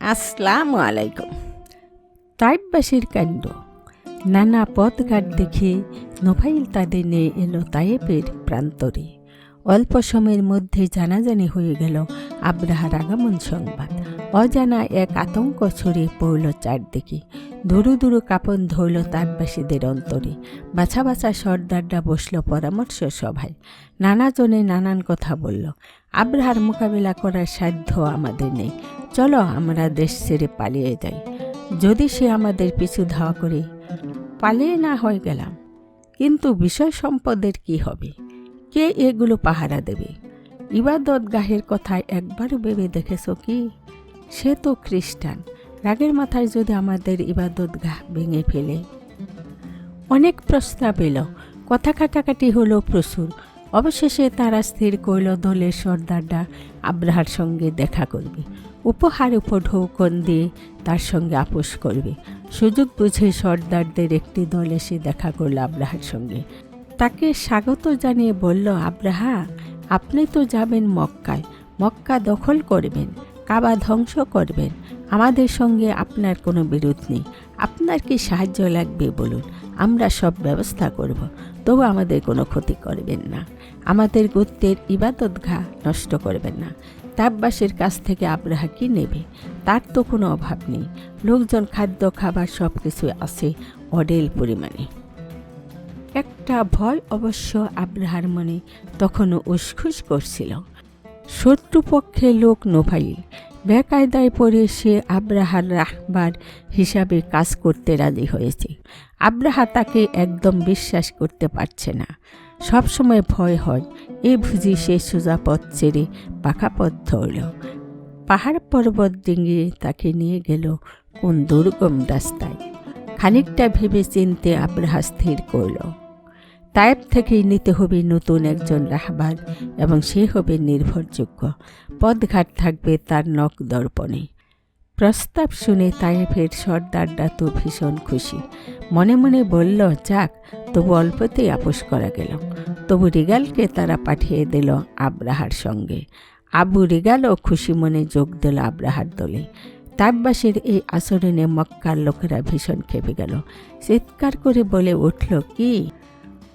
আসসালামু আলাইকুম। তাইববাসীর কাণ্ড। নানা পথঘাট দেখে নোফাইল তাদের নিয়ে এলো তায়েবের প্রান্তরে। অল্প সময়ের মধ্যে জানাজানি হয়ে গেল আব্রাহার আগমন সংবাদ। অজানা এক আতঙ্ক ছড়িয়ে পড়ল চারদিকে। দুরু দুরু কাপন ধরল তাঁতবাসীদের অন্তরে। বাছা বাছা সর্দাররা বসল পরামর্শ সভায়। নানাজনে নানান কথা বলল। আব্রাহার মোকাবিলা করার সাধ্য আমাদের নেই। চলো আমরা দেশ ছেড়ে পালিয়ে যাই। যদি সে আমাদের পিছু ধাওয়া করে, পালিয়ে না হয়ে গেলাম। কিন্তু বিষয় সম্পদের কি হবে? কে এগুলো পাহারা দেবে? ইবাদত গাহের কথায় একবারও ভেবে দেখেছ কি? সে তো খ্রিস্টান। রাগের মাথায় যদি আমাদের ইবাদত গাহ ভেঙে ফেলে। অনেক প্রস্তাব এলো, কথা কাটাকাটি হলো প্রচুর। অবশেষে তারা স্থির করল দলের সর্দাররা আব্রাহার সঙ্গে দেখা করবে। উপহার উপঢৌকন দিয়ে তার সঙ্গে আপোষ করবে। সুযোগ বুঝে সর্দারদের একটি দল এসে দেখা করল আব্রাহার সঙ্গে। তাকে স্বাগত জানিয়ে বলল, আব্রাহা, আপনি তো যাবেন মক্কায়। মক্কা দখল করবেন, কাবা ধ্বংস করবেন। আমাদের সঙ্গে আপনার কোনো বিরোধ নেই। আপনার কি সাহায্য লাগবে বলুন, আমরা সব ব্যবস্থা করব, তবু আমাদের কোনো ক্ষতি করবেন না। আমাদের গোত্রের ইবাদত ঘা নষ্ট করবেন না। তাপবাসের কাছ থেকে আব্রাহা কি নেবে? তার তো কোনো অভাব নেই। লোকজন খাদ্য, খাবার সব কিছু আছে অডেল পরিমাণে। একটা ভয় অবশ্য আব্রাহার মনে তখনও উসখুস করছিল। শত্রুপক্ষে লোক নোভাইল বেকায়দায় পড়ে সে আব্রাহার রাহবার হিসাবে কাজ করতে রাজি হয়েছে। আব্রাহা তাকে একদম বিশ্বাস করতে পারছে না। সবসময় ভয় হয়, এ বুঝি সে সোজা পথ ছেড়ে পাকা পথ ধরল। পাহাড় পর্বত ডিঙিয়ে তাকে নিয়ে গেল কোন দুর্গম রাস্তায়। খানিকটা ভেবে চিনতে আব্রাহা স্থির করল। তায়েব থেকেই নিতে হবে নতুন একজন রাহবার এবং সে হবে নির্ভরযোগ্য। পদঘাট থাকবে তার নখ দর্পণে। প্রস্তাব শুনে তায়েফের সর্দাররা তো ভীষণ খুশি। মনে মনে বলল, যাক, তবু অল্পতেই আপোষ করা গেল। তবু রিগালকে তারা পাঠিয়ে দিল আব্রাহার সঙ্গে। আবু রিগালও খুশি মনে যোগ দিল আব্রাহার দলে। তাপবাসীর এই আচরণে মক্কার লোকেরা ভীষণ খেপে গেল। চিৎকার করে বলে উঠল, কি?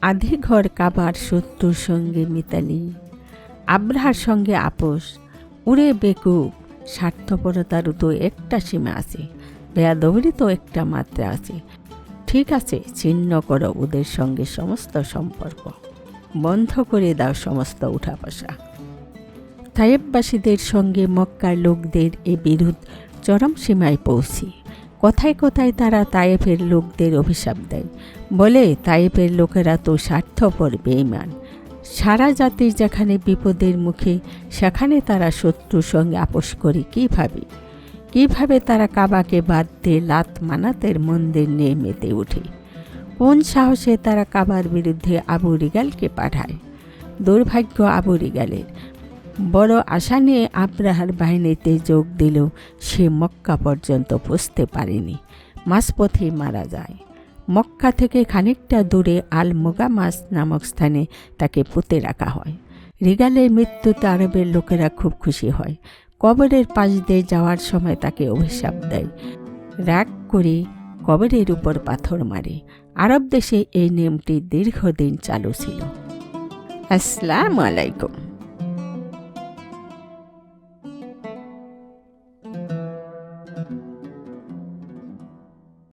আধে ঘর কাবার শত্রুর সঙ্গে মিতালি। আব্রাহার সঙ্গে আপোষ। উড়ে বেকুব স্বার্থপরতারও তো একটা সীমা আছে, বেয়াদবরই তো একটা মাত্রা আছে। ঠিক আছে, ছিন্ন করো ওদের সঙ্গে সমস্ত সম্পর্ক। বন্ধ করে দাও সমস্ত উঠা বসা তায়েববাসীদের সঙ্গে মক্কার লোকদের এ বিরোধ চরম সীমায় পৌঁছি। কথায় কথায় তারা তায়েফের লোকদের অভিশাপ দেয়। বলে তায়েফের লোকেরা তো স্বার্থপর বেইমান সারা জাতির যেখানে বিপদের মুখে, সেখানে তারা শত্রুর সঙ্গে আপোষ করে কীভাবে? কীভাবে তারা কাবাকে বাদ দিয়ে লাত মানাতের মন্দির নিয়ে মেতে ওঠে? কোন সাহসে তারা কাবার বিরুদ্ধে আবু রিগালকে পাঠায়? দুর্ভাগ্য আবু রিগালের। বড় আশা নিয়ে আব্রাহার বাহিনীতে যোগ দিলেও সে মক্কা পর্যন্ত পৌঁছতে পারেনি। মাঝপথে মারা যায়। মক্কা থেকে খানিকটা দূরে আল মোগামাস নামক স্থানে তাকে পুঁতে রাখা হয়। রিগালের মৃত্যুতে আরবের লোকেরা খুব খুশি হয়। কবরের পাশ দিয়ে যাওয়ার সময় তাকে অভিশাপ দেয়। রাগ করে কবরের উপর পাথর মারে। আরব দেশে এই নিয়মটি দীর্ঘদিন চালু ছিল। আসসালামু আলাইকুম।